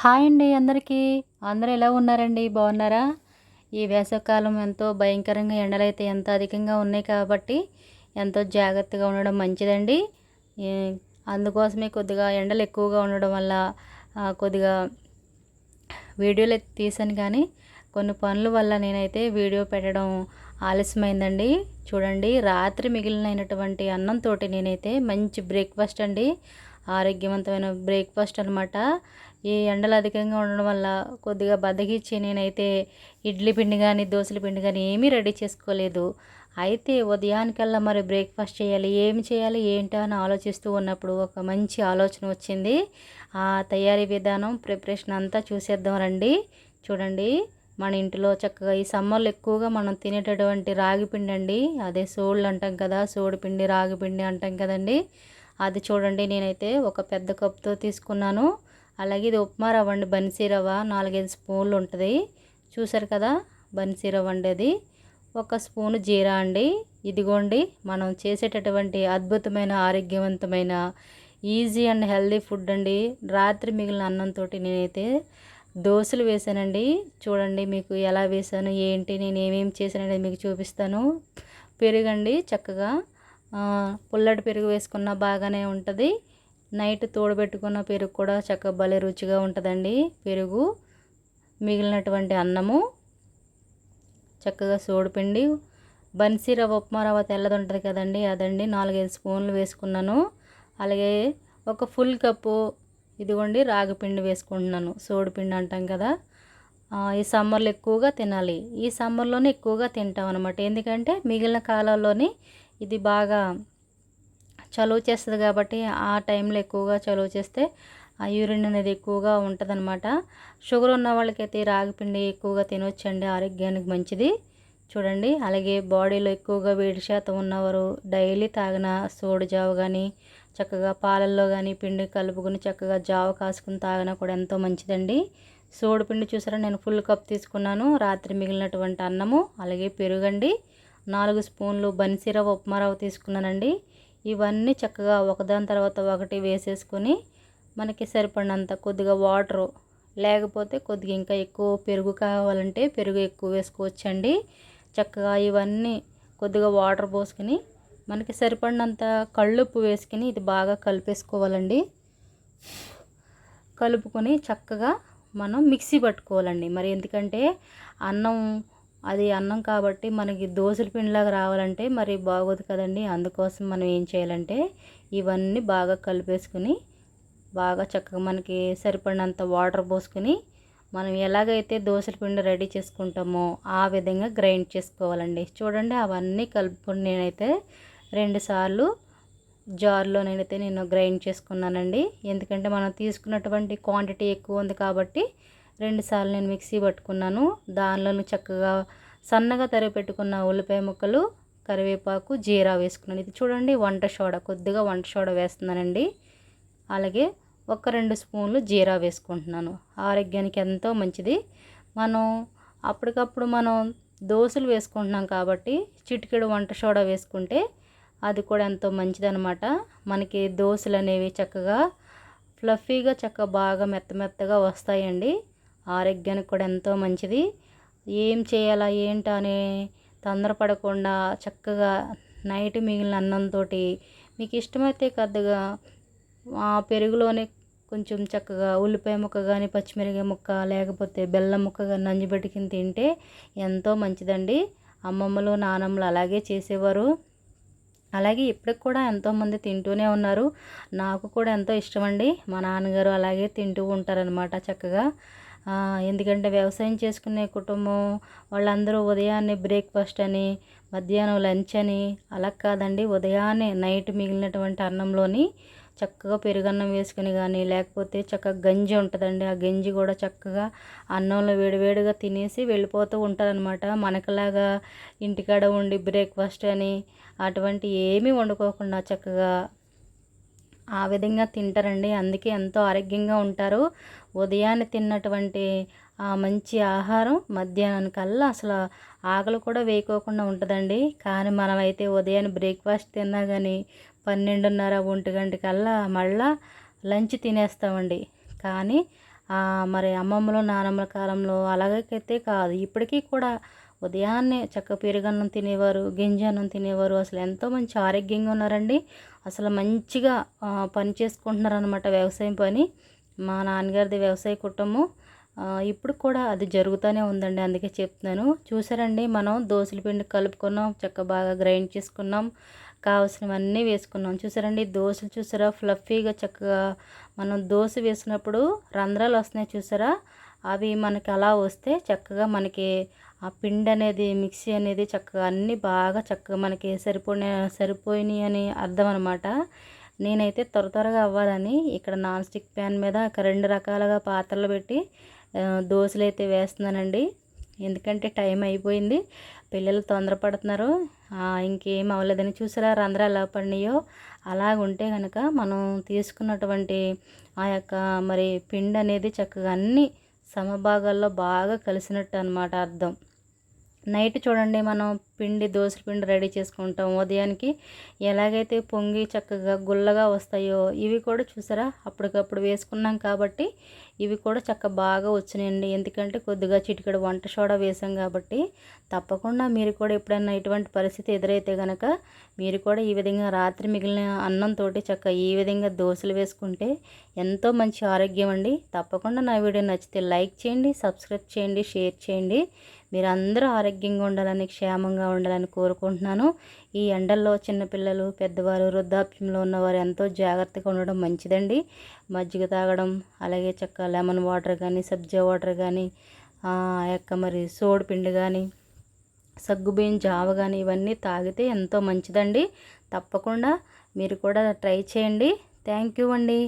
Hi అండి అందరికీ. అందరూ ఎలా ఉన్నారండి? బాగున్నారా? ఈ వేసవికాలం ఎంతో భయంకరంగా ఎండలైతే ఎంత అధికంగా ఉన్నాయి కాబట్టి ఎంతో జాగ్రత్తగా ఉండడం మంచిదండి. అందుకోసమే కొద్దిగా ఎండలు ఎక్కువగా ఉండడం వల్ల కొద్దిగా వీడియోలు తీసాను కానీ కొన్ని పనుల వల్ల నేనైతే వీడియో పెట్టడం ఆలస్యమైందండి. చూడండి రాత్రి మిగిలినటువంటి అన్నంతో నేనైతే మంచి బ్రేక్ఫాస్ట్ అండి. ఆరోగ్యవంతమైన బ్రేక్ఫాస్ట్ అనమాట ఈ ఎండలు అధికంగా ఉండడం వల్ల కొద్దిగా బద్దగిచ్చి నేనైతే ఇడ్లీ పిండి కానీ దోశల పిండి కానీ ఏమీ రెడీ చేసుకోలేదు. అయితే ఉదయానికల్లా మరి బ్రేక్ఫాస్ట్ చేయాలి ఏమి చేయాలి ఏంటా అని ఆలోచిస్తూ ఉన్నప్పుడు ఒక మంచి ఆలోచన వచ్చింది. ఆ తయారీ విధానం ప్రిపరేషన్ అంతా చూసేద్దాం రండి. చూడండి మన ఇంటిలో చక్కగా ఈ సమ్మర్లో ఎక్కువగా మనం తినేటటువంటి రాగి పిండి అండి అదే సోళ్ళు అంటాం కదా సోడిపిండి పిండి రాగి పిండి అంటాం కదండి. అది చూడండి నేనైతే ఒక పెద్ద కప్తో తీసుకున్నాను. అలాగే ఇది ఉప్మా రవ్వ అండి. బన్సీ రవ్వ నాలుగైదు స్పూన్లు ఉంటుంది. చూసారు కదా? బన్సీ రవ్వ అండి అది. ఒక స్పూను జీరా అండి. ఇదిగోండి మనం చేసేటటువంటి అద్భుతమైన ఆరోగ్యవంతమైన ఈజీ అండ్ హెల్దీ ఫుడ్ అండి. రాత్రి మిగిలిన అన్నంతో నేనైతే దోశలు వేసానండి. చూడండి మీకు ఎలా వేసాను ఏంటి నేను ఏమేమి చేశాననేది మీకు చూపిస్తాను. పెరుగండి చక్కగా. పుల్లటి పెరుగు వేసుకున్న బాగానే ఉంటుంది. నైట్ తోడబెట్టుకున్న పెరుగు కూడా చక్కగా భలే రుచిగా ఉంటుందండి. పెరుగు మిగిలినటువంటి అన్నము చక్కగా సోడిపిండి బన్సీ రవ్వ ఉప్మా రవ్వ తెల్లది ఉంటుంది కదండి అదండి నాలుగైదు స్పూన్లు వేసుకున్నాను. అలాగే ఒక ఫుల్ కప్పు ఇదిగోండి రాగిపిండి వేసుకుంటున్నాను సోడిపిండి అంటాం కదా. ఈ సమ్మర్లో ఎక్కువగా తినాలి. ఈ సమ్మర్లోనే ఎక్కువగా తింటాం అనమాట ఎందుకంటే మిగిలిన కాలాల్లోనే ఇది బాగా చలువ చేస్తుంది కాబట్టి ఆ టైంలో ఎక్కువగా చలువ చేస్తే ఆ యూరిన్ అనేది ఎక్కువగా ఉంటుందన్నమాట. షుగర్ ఉన్న వాళ్ళకైతే రాగిపిండి ఎక్కువగా తినొచ్చండి ఆరోగ్యానికి మంచిది. చూడండి అలాగే బాడీలో ఎక్కువగా వేడి శాతం ఉన్నవారు డైలీ తాగిన సోడు జావ కానీ చక్కగా పాలల్లో కానీ పిండి కలుపుకుని చక్కగా జావ కాసుకుని తాగినా కూడా ఎంతో మంచిదండి. సోడు పిండి చూసారా నేను ఫుల్ కప్ తీసుకున్నాను. రాత్రి మిగిలినటువంటి అన్నము అలాగే పెరుగండి. నాలుగు స్పూన్లు బన్సీరవ్వ ఉప్మా తీసుకున్నానండి. ఇవన్నీ చక్కగా ఒకదాని తర్వాత ఒకటి వేసేసుకొని మనకి సరిపడినంత కొద్దిగా వాటరు లేకపోతే కొద్దిగా ఇంకా ఎక్కువ పెరుగు కావాలంటే పెరుగు ఎక్కువ వేసుకోవచ్చండి. చక్కగా ఇవన్నీ కొద్దిగా వాటర్ పోసుకొని మనకి సరిపడినంత కళ్ళుప్పు వేసుకుని ఇది బాగా కలిపేసుకోవాలండి. కలుపుకొని చక్కగా మనం మిక్సీ పట్టుకోవాలండి. మరి ఎందుకంటే అన్నం అది అన్నం కాబట్టి మనకి దోశల పిండిలాగా రావాలంటే మరి బాగోదు కదండి. అందుకోసం మనం ఏం చేయాలంటే ఇవన్నీ బాగా కలిపేసుకుని బాగా చక్కగా మనకి సరిపడినంత వాటర్ పోసుకొని మనం ఎలాగైతే దోశల పిండి రెడీ చేసుకుంటామో ఆ విధంగా గ్రైండ్ చేసుకోవాలండి. చూడండి అవన్నీ కలుపుకొని నేనైతే రెండుసార్లు జార్లో నేనైతే నేను గ్రైండ్ చేసుకున్నానండి. ఎందుకంటే మనం తీసుకున్నటువంటి క్వాంటిటీ ఎక్కువ ఉంది కాబట్టి రెండుసార్లు నేను మిక్సీ పట్టుకున్నాను. దానిలోను చక్కగా సన్నగా తరిగి పెట్టుకున్న ఉల్లిపాయ ముక్కలు కరివేపాకు జీరా వేసుకున్నాను. ఇది చూడండి వంట సోడా కొద్దిగా వంట సోడా వేస్తున్నానండి. అలాగే ఒక రెండు స్పూన్లు జీరా వేసుకుంటున్నాను. ఆరోగ్యానికి ఎంతో మంచిది. మనం అప్పటికప్పుడు మనం దోశలు వేసుకుంటున్నాం కాబట్టి చిటికెడు వంట సోడా వేసుకుంటే అది కూడా ఎంతో మంచిదనమాట మనకి దోశలు అనేవి చక్కగా ఫ్లఫీగా చక్కగా బాగా మెత్త మెత్తగా వస్తాయండి. ఆరోగ్యానికి కూడా ఎంతో మంచిది. ఏం చేయాలా ఏంటా అని తొందరపడకుండా చక్కగా నైట్ మిగిలిన అన్నంతో మీకు ఇష్టమైతే కొద్దిగా ఆ పెరుగులోనే కొంచెం చక్కగా ఉల్లిపాయ ముక్క కానీ పచ్చిమిరపకాయ ముక్క లేకపోతే బెల్లం ముక్క కానీ నంజిపెట్టుకుని తింటే ఎంతో మంచిదండి. అమ్మమ్మలు నానమ్మలు అలాగే చేసేవారు. అలాగే ఇప్పటికి కూడా ఎంతోమంది తింటూనే ఉన్నారు. నాకు కూడా ఎంతో ఇష్టం అండి మా నాన్నగారు అలాగే తింటూ ఉంటారనమాట చక్కగా. ఎందుకంటే వ్యవసాయం చేసుకునే కుటుంబం వాళ్ళందరూ ఉదయాన్నే బ్రేక్ఫాస్ట్ అని మధ్యాహ్నం లంచ్ అని అలా కాదండి. ఉదయాన్నే నైట్ మిగిలినటువంటి అన్నంలోని చక్కగా పెరుగన్నం వేసుకుని కానీ లేకపోతే చక్కగా గంజి ఉంటుందండి. ఆ గంజి కూడా చక్కగా అన్నంలో వేడివేడిగా తినేసి వెళ్ళిపోతూ ఉంటారనమాట మనకలాగా ఇంటికాడ ఉండి బ్రేక్ఫాస్ట్ అని అటువంటి ఏమీ వండుకోకుండా చక్కగా ఆ విధంగా తింటారండి. అందుకే ఎంతో ఆరోగ్యంగా ఉంటారు. ఉదయాన్నే తిన్నటువంటి ఆ మంచి ఆహారం మధ్యాహ్నానికల్లా అసలు ఆకలి కూడా వేయకోకుండా ఉంటుందండి. కానీ మనమైతే ఉదయాన్నే బ్రేక్ఫాస్ట్ తిన్నా కానీ పన్నెండున్నర ఒంటి గంటకల్లా మళ్ళా లంచ్ తినేస్తామండి. కానీ మరి అమ్మమ్మలు నానమ్మల కాలంలో అలాగైతే కాదు. ఇప్పటికీ కూడా ఉదయాన్నే చక్క పెరుగన్నం తినేవారు గింజన్నం తినేవారు. అసలు ఎంతో మంచి ఆరోగ్యంగా ఉన్నారండి. అసలు మంచిగా పని చేసుకుంటున్నారు అనమాట వ్యవసాయం పని. మా నాన్నగారిది వ్యవసాయ కుటుంబం. ఇప్పుడు కూడా అది జరుగుతూనే ఉందండి అందుకే చెప్తున్నాను. చూసారండి మనం దోశల పిండి కలుపుకున్నాం చక్క బాగా గ్రైండ్ చేసుకున్నాం కావాల్సినవన్నీ వేసుకున్నాం. చూసారండి దోశలు చూసారా? ఫ్లఫీగా చక్కగా మనం దోశ వేసినప్పుడు రంధ్రాలు వస్తున్నాయి చూసారా? అవి మనకి అలా వస్తే చక్కగా మనకి ఆ పిండి అనేది మిక్సీ అనేది చక్కగా అన్నీ బాగా చక్కగా మనకి సరిపోయిన సరిపోయినాయి అని అర్థం అనమాట నేనైతే త్వర త్వరగా అవ్వాలని ఇక్కడ నాన్ స్టిక్ ప్యాన్ మీద ఒక రెండు రకాలుగా పాత్రలు పెట్టి దోశలు అయితే వేస్తున్నానండి. ఎందుకంటే టైం అయిపోయింది పిల్లలు తొందరపడుతున్నారు. ఇంకేం అవ్వలేదని చూసారా? రంధ్రాలు ఎలా పడినాయో? అలాగుంటే కనుక మనం తీసుకున్నటువంటి ఆ యొక్క మరి పిండి అనేది చక్కగా అన్ని సమభాగాల్లో బాగా కలిసినట్టు అనమాట అర్థం. నైట్ చూడండి మనం పిండి దోసల పిండి రెడీ చేసుకుంటాం. ఉదయానికి ఎలాగైతే పొంగి చక్కగా గుల్లగా వస్తాయో ఇవి కూడా చూసారా? అప్పటికప్పుడు వేసుకున్నాం కాబట్టి ఇవి కూడా చక్క బాగా వచ్చినాయండి. ఎందుకంటే కొద్దిగా చిటికెడు వంట సోడా వేసాం కాబట్టి తప్పకుండా మీరు కూడా ఎప్పుడైనా ఇటువంటి పరిస్థితి ఎదురైతే కనుక మీరు కూడా ఈ విధంగా రాత్రి మిగిలిన అన్నంతో చక్క ఈ విధంగా దోశలు వేసుకుంటే ఎంతో మంచి ఆరోగ్యం అండి. తప్పకుండా నా వీడియో నచ్చితే లైక్ చేయండి సబ్స్క్రైబ్ చేయండి షేర్ చేయండి. మీరు అందరూ ఆరోగ్యంగా ఉండాలని క్షేమంగా ఉండాలని కోరుకుంటున్నాను. ఈ ఎండల్లో చిన్నపిల్లలు పెద్దవారు వృద్ధాప్యంలో ఉన్నవారు ఎంతో జాగ్రత్తగా ఉండడం మంచిదండి. మజ్జిగ తాగడం అలాగే చక్క లెమన్ వాటర్ కానీ సబ్జా వాటర్ కానీ ఆ యొక్క మరి సోడిపిండి కానీ సగ్గుబియ్యం జావ కానీ ఇవన్నీ తాగితే ఎంతో మంచిదండి. తప్పకుండా మీరు కూడా ట్రై చేయండి. థ్యాంక్ యూ అండి.